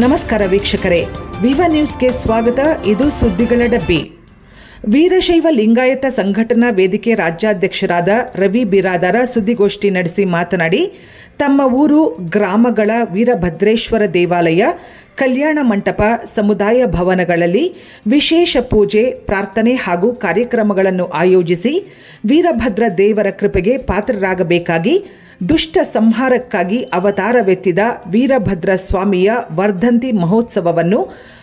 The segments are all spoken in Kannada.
ನಮಸ್ಕಾರ ವೀಕ್ಷಕರೇ. ವಿವ ನ್ಯೂಸ್ಗೆ ಸ್ವಾಗತ. ಇದು ಸುದ್ದಿಗಳ ಡಬ್ಬಿ. ವೀರಶೈವ ಲಿಂಗಾಯತ ಸಂಘಟನಾ ವೇದಿಕೆ ರಾಜ್ಯಾಧ್ಯಕ್ಷರಾದ ರವಿ ಬಿರಾದಾರ ಸುದ್ದಿಗೋಷ್ಠಿ ನಡೆಸಿ ಮಾತನಾಡಿ, ತಮ್ಮ ಊರು, ಗ್ರಾಮಗಳ ವೀರಭದ್ರೇಶ್ವರ ದೇವಾಲಯ, ಕಲ್ಯಾಣ ಮಂಟಪ, ಸಮುದಾಯ ಭವನಗಳಲ್ಲಿ ವಿಶೇಷ ಪೂಜೆ, ಪ್ರಾರ್ಥನೆ ಹಾಗೂ ಕಾರ್ಯಕ್ರಮಗಳನ್ನು ಆಯೋಜಿಸಿ ವೀರಭದ್ರ ದೇವರ ಕೃಪೆಗೆ ಪಾತ್ರರಾಗಬೇಕಾಗಿ ದುಷ್ಟ ಸಂಹಾರಕ್ಕಾಗಿ ಅವತಾರವೆತ್ತಿದ ವೀರಭದ್ರ ಸ್ವಾಮಿಯ ವರ್ಧಂತಿ ಮಹೋತ್ಸವವನ್ನು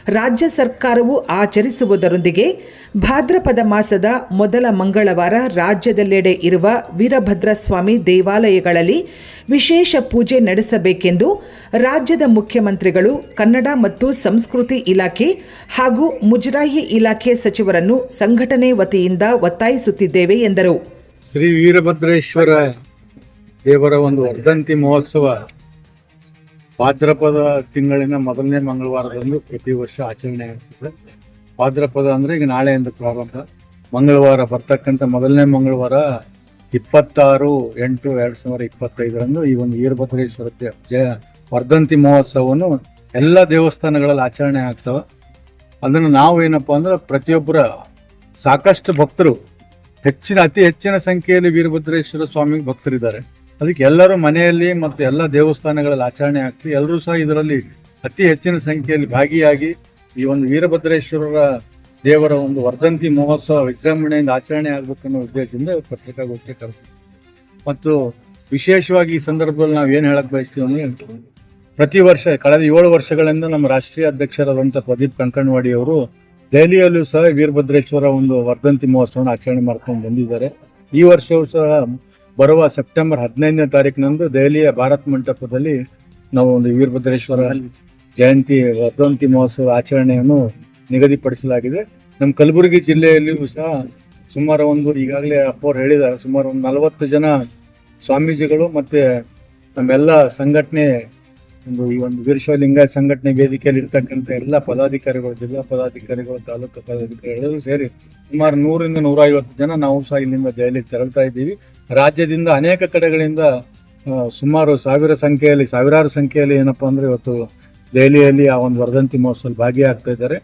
ರಾಜ್ಯ ಸರ್ಕಾರವು ಆಚರಿಸುವುದರೊಂದಿಗೆ ಭಾದ್ರಪದ ಮಾಸದ ಮೊದಲ ಮಂಗಳವಾರ ರಾಜ್ಯದೆಲ್ಲೆಡೆ ಇರುವ ವೀರಭದ್ರಸ್ವಾಮಿ ದೇವಾಲಯಗಳಲ್ಲಿ ವಿಶೇಷ ಪೂಜೆ ನಡೆಸಬೇಕೆಂದು ರಾಜ್ಯದ ಮುಖ್ಯಮಂತ್ರಿಗಳು ಕನ್ನಡ ಮತ್ತು ಸಂಸ್ಕೃತಿ ಇಲಾಖೆ ಹಾಗೂ ಮುಜರಾಯಿ ಇಲಾಖೆ ಸಚಿವರನ್ನು ಸಂಘಟನೆ ವತಿಯಿಂದ ಒತ್ತಾಯಿಸುತ್ತಿದ್ದೇವೆ ಎಂದರು. ಶ್ರೀ ವೀರಭದ್ರೇಶ್ವರ ದೇವರ ಒಂದು ವರ್ಧಂತಿ ಮಹೋತ್ಸವ ಭಾದ್ರಪದ ತಿಂಗಳಿನ ಮೊದಲನೇ ಮಂಗಳವಾರದಂದು ಪ್ರತಿ ವರ್ಷ ಆಚರಣೆ ಆಗ್ತದೆ. ಭಾದ್ರಪದ ಅಂದರೆ ಈಗ ನಾಳೆಯಿಂದ ಪ್ರಾರಂಭ. ಮಂಗಳವಾರ ಬರ್ತಕ್ಕಂಥ ಮೊದಲನೇ ಮಂಗಳವಾರ ಇಪ್ಪತ್ತಾರು ಎಂಟು ಎರಡು ಸಾವಿರ ಇಪ್ಪತ್ತೈದರಂದು ಈ ಒಂದು ವೀರಭದ್ರೇಶ್ವರ ಜಯ ವರ್ಧಂತಿ ಮಹೋತ್ಸವವನ್ನು ಎಲ್ಲ ದೇವಸ್ಥಾನಗಳಲ್ಲಿ ಆಚರಣೆ ಆಗ್ತವೆ. ಅದನ್ನು ನಾವು ಏನಪ್ಪ ಅಂದ್ರೆ ಪ್ರತಿಯೊಬ್ಬರ ಸಾಕಷ್ಟು ಭಕ್ತರು ಹೆಚ್ಚಿನ, ಅತಿ ಹೆಚ್ಚಿನ ಸಂಖ್ಯೆಯಲ್ಲಿ ವೀರಭದ್ರೇಶ್ವರ ಸ್ವಾಮಿಗೆ ಭಕ್ತರಿದ್ದಾರೆ. ಅದಕ್ಕೆ ಎಲ್ಲರೂ ಮನೆಯಲ್ಲಿ ಮತ್ತು ಎಲ್ಲ ದೇವಸ್ಥಾನಗಳಲ್ಲಿ ಆಚರಣೆ ಆಗ್ತಿ ಎಲ್ಲರೂ ಸಹ ಇದರಲ್ಲಿ ಅತಿ ಹೆಚ್ಚಿನ ಸಂಖ್ಯೆಯಲ್ಲಿ ಭಾಗಿಯಾಗಿ ಈ ಒಂದು ವೀರಭದ್ರೇಶ್ವರರ ದೇವರ ಒಂದು ವರ್ಧಂತಿ ಮಹೋತ್ಸವ ವಿಜೃಂಭಣೆಯಿಂದ ಆಚರಣೆ ಆಗ್ಬೇಕನ್ನೋ ಉದ್ದೇಶದಿಂದ ಪತ್ರಿಕಾಗೋಷ್ಠಿ ಕರೆಸ್ತೀವಿ ಮತ್ತು ವಿಶೇಷವಾಗಿ ಈ ಸಂದರ್ಭದಲ್ಲಿ ನಾವು ಏನು ಹೇಳಕ್ಕೆ ಬಯಸ್ತೀವಿ ಅಂದರೆ ಪ್ರತಿ ವರ್ಷ ಕಳೆದ ಏಳು ವರ್ಷಗಳಿಂದ ನಮ್ಮ ರಾಷ್ಟ್ರೀಯ ಅಧ್ಯಕ್ಷರಾದಂಥ ಪ್ರದೀಪ್ ಕಂಕಣವಾಡಿ ಅವರು ದೆಹಲಿಯಲ್ಲೂ ಸಹ ವೀರಭದ್ರೇಶ್ವರ ಒಂದು ವರ್ಧಂತಿ ಮಹೋತ್ಸವವನ್ನು ಆಚರಣೆ ಮಾಡ್ಕೊಂಡು ಬಂದಿದ್ದಾರೆ. ಈ ವರ್ಷವೂ ಸಹ ಬರುವ ಸೆಪ್ಟೆಂಬರ್ ಹದಿನೈದನೇ ತಾರೀಕಿನಂದು ದೆಹಲಿಯ ಭಾರತ್ ಮಂಟಪದಲ್ಲಿ ನಾವು ಒಂದು ವೀರಭದ್ರೇಶ್ವರ ಜಯಂತಿ ವರ್ಧಂತಿ ಮಹೋತ್ಸವ ಆಚರಣೆಯನ್ನು ನಿಗದಿಪಡಿಸಲಾಗಿದೆ. ನಮ್ಮ ಕಲಬುರಗಿ ಜಿಲ್ಲೆಯಲ್ಲಿಯೂ ಸಹ ಸುಮಾರು ಒಂದು, ಈಗಾಗಲೇ ಅಪ್ಪವ್ರು ಹೇಳಿದ್ದಾರೆ, ಸುಮಾರು ಒಂದು ನಲವತ್ತು ಜನ ಸ್ವಾಮೀಜಿಗಳು ಮತ್ತು ನಮ್ಮೆಲ್ಲ ಸಂಘಟನೆ, ಒಂದು ಈ ಒಂದು ವೀರಶೈವ ಲಿಂಗಾಯತ ಸಂಘಟನೆ ವೇದಿಕೆಯಲ್ಲಿ ಇರ್ತಕ್ಕಂಥ ಎಲ್ಲ ಪದಾಧಿಕಾರಿಗಳು, ಜಿಲ್ಲಾ ಪದಾಧಿಕಾರಿಗಳು, ತಾಲೂಕು ಪದಾಧಿಕಾರಿಗಳು ಎಲ್ಲರೂ ಸೇರಿ ಸುಮಾರು ನೂರಿಂದ ನೂರೈವತ್ತು ಜನ ನಾವು ಸಹ ಇಲ್ಲಿಂದ ದೆಹಲಿಗೆ ತೆರಳ್ತಾ ಇದ್ದೀವಿ. ರಾಜ್ಯದಿಂದ ಅನೇಕ ಕಡೆಗಳಿಂದ ಸುಮಾರು ಸಾವಿರ ಸಂಖ್ಯೆಯಲ್ಲಿ, ಸಾವಿರಾರು ಸಂಖ್ಯೆಯಲ್ಲಿ ಏನಪ್ಪ ಅಂದರೆ ಇವತ್ತು ದೆಹಲಿಯಲ್ಲಿ ಆ ಒಂದು ವರ್ಧಂತಿ ಮಹೋತ್ಸವ ಭಾಗಿಯಾಗ್ತಾ ಇದ್ದಾರೆ.